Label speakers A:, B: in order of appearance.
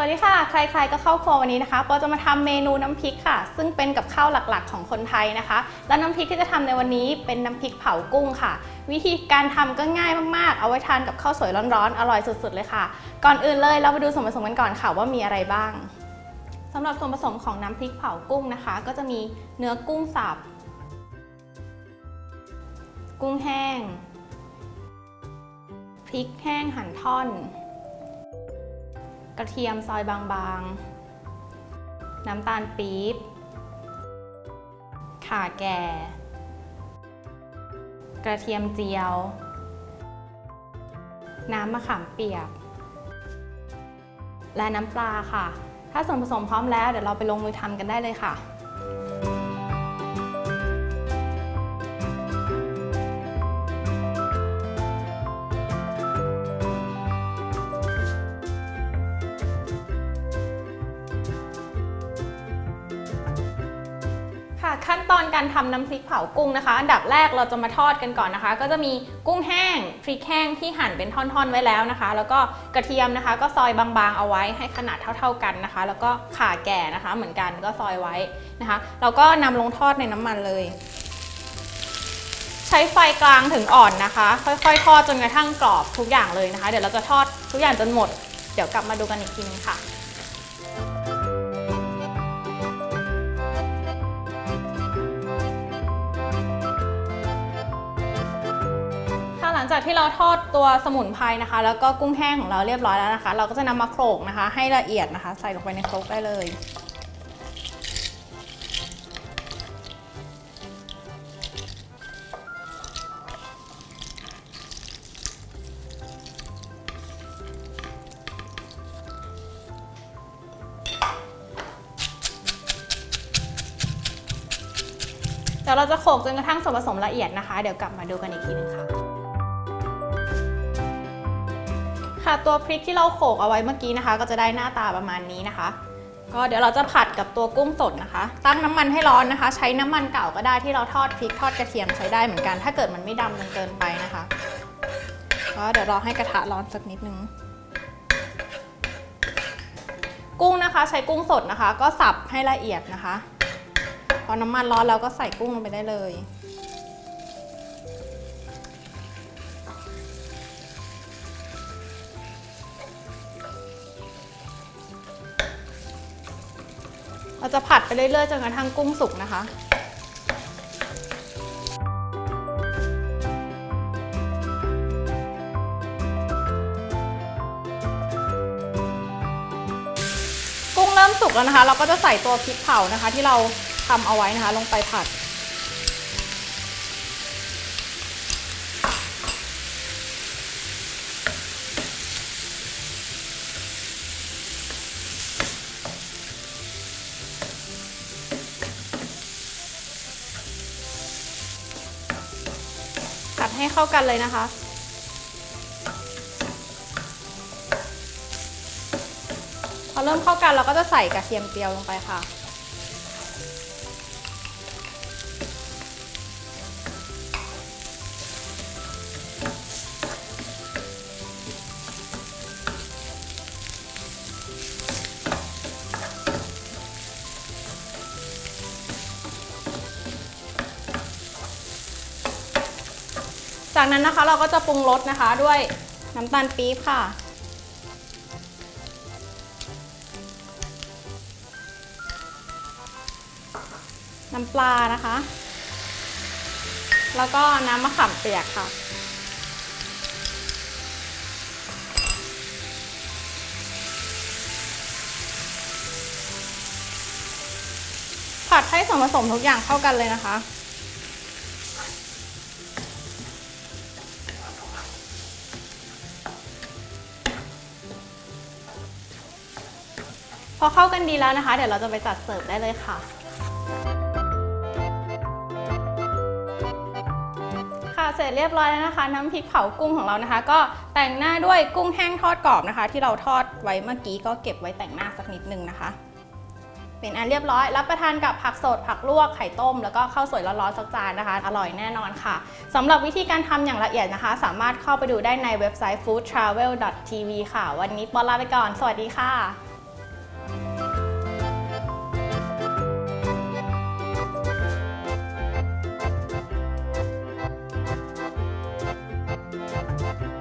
A: วัสดีค่ะ ใครๆก็เข้าครัววันนี้นะคะปอจะมาทำเมนูน้ำพริกค่ะ ซึ่งเป็นกับข้าวหลักๆ ของคนไทยนะคะ และน้ำพริกที่จะทำในวันนี้เป็นน้ำพริกเผากุ้งค่ะ วิธีการทำก็ง่ายมากๆ เอาไว้ทานกับข้าวสวยร้อนๆ อร่อยสุดๆเลยค่ะ ก่อนอื่นเลยเราไปดูส่วนผสมกันก่อนค่ะว่ามีอะไรบ้างสำหรับส่วนผสมของน้ำพริกเผากุ้งนะคะ ก็จะมีเนื้อกุ้งสับ กุ้งแห้ง พริกแห้งหั่นท่อน กระเทียมซอยบางๆ น้ำตาลปี๊บ ข่าแก่ กระเทียมเจียว น้ำมะขามเปียก และน้ำปลาค่ะ ถ้าส่วนผสมพร้อมแล้วเดี๋ยวเราไปลงมือทำกันได้เลยค่ะ ขั้นตอนการทำน้ำพริกเผากุ้งนะคะ อันดับแรกเราจะมาทอดกันก่อนนะคะ ก็จะมีกุ้งแห้งพริกแห้งที่หั่นเป็นท่อนๆไว้แล้วนะคะ แล้วก็กระเทียมนะคะ ก็ซอยบางๆเอาไว้ให้ขนาดเท่า ๆกันนะคะ แล้วก็ข่าแก่นะคะ เหมือนกันก็ซอยไว้นะคะเราก็นำลงทอดในน้ำมันเลย ใช้ไฟกลางถึงอ่อนนะคะ ค่อยๆ ทอดจนกระทั่งกรอบทุกอย่างเลยนะคะ เดี๋ยวเราจะทอดทุกอย่างจนหมด เดี๋ยวกลับมาดูกันอีกทีนึงค่ะ จากที่เราทอดตัวสมุนไพรนะคะ แล้วก็กุ้งแห้งของเราเรียบร้อยแล้วนะคะ เราก็จะนำมาโขลกนะคะ ให้ละเอียดนะคะ ใส่ลงไปในโครกได้เลย เดี๋ยวเราจะโขลกจนกระทั่งส่วนผสมละเอียดนะคะ เดี๋ยวกลับมาดูกันอีกทีนึงค่ะ ค่ะตัวพริกที่เราโขลกเอาไว้เมื่อกี้นะคะ ก็จะได้หน้าตาประมาณนี้นะคะ ก็เดี๋ยวเราจะผัดกับตัวกุ้งสดนะคะ ตั้งน้ำมันให้ร้อนนะคะ ใช้น้ำมันเก่าก็ได้ที่เราทอดพริกทอดกระเทียมใช้ได้เหมือนกัน ถ้าเกิดมันไม่ดำจนเกินไปนะคะก็เดี๋ยวรอให้กระทะร้อนสักนิดนึงกุ้งนะคะใช้กุ้งสดนะคะ ก็สับให้ละเอียดนะคะ พอน้ำมันร้อนเราก็ใส่กุ้งลงไปได้เลย เราจะผัดไปเรื่อยๆจนกระทั่งกุ้งสุกนะคะ กุ้งเริ่มสุกแล้วนะคะ เราก็จะใส่ตัวพริกเผานะคะ ที่เราทำเอาไว้นะคะ ลงไปผัดผัด ให้เข้ากันเลยนะคะ พอเริ่มเข้ากันเราก็จะใส่กระเทียมเจียวลงไปค่ะ จากนั้นนะคะเราก็จะปรุงรสนะคะด้วยน้ำตาลปี๊บค่ะ น้ำปลานะคะ แล้วก็น้ำมะขามเปียกค่ะผัดให้ส่วนผสมทุกอย่างเข้ากันเลยนะคะ พอเข้ากันดีแล้วนะคะ เดี๋ยวเราจะไปจัดเสิร์ฟได้เลยค่ะ ค่ะเสร็จเรียบร้อยแล้วนะคะ น้ำพริกเผากุ้งของเรานะคะ ก็แต่งหน้าด้วยกุ้งแห้งทอดกรอบนะคะ ที่เราทอดไว้เมื่อกี้ก็เก็บไว้แต่งหน้าสักนิดนึงนะคะ เป็นอันเรียบร้อย รับประทานกับผักสดผักลวกไข่ต้ม แล้วก็ข้าวสวยร้อนๆสักจานนะคะ อร่อยแน่นอนค่ะสำหรับวิธีการทำอย่างละเอียดนะคะ สามารถเข้าไปดูได้ในเว็บไซต์ foodtravel.tv ค่ะ วันนี้ปอลาไปก่อน สวัสดีค่ะ Thank you.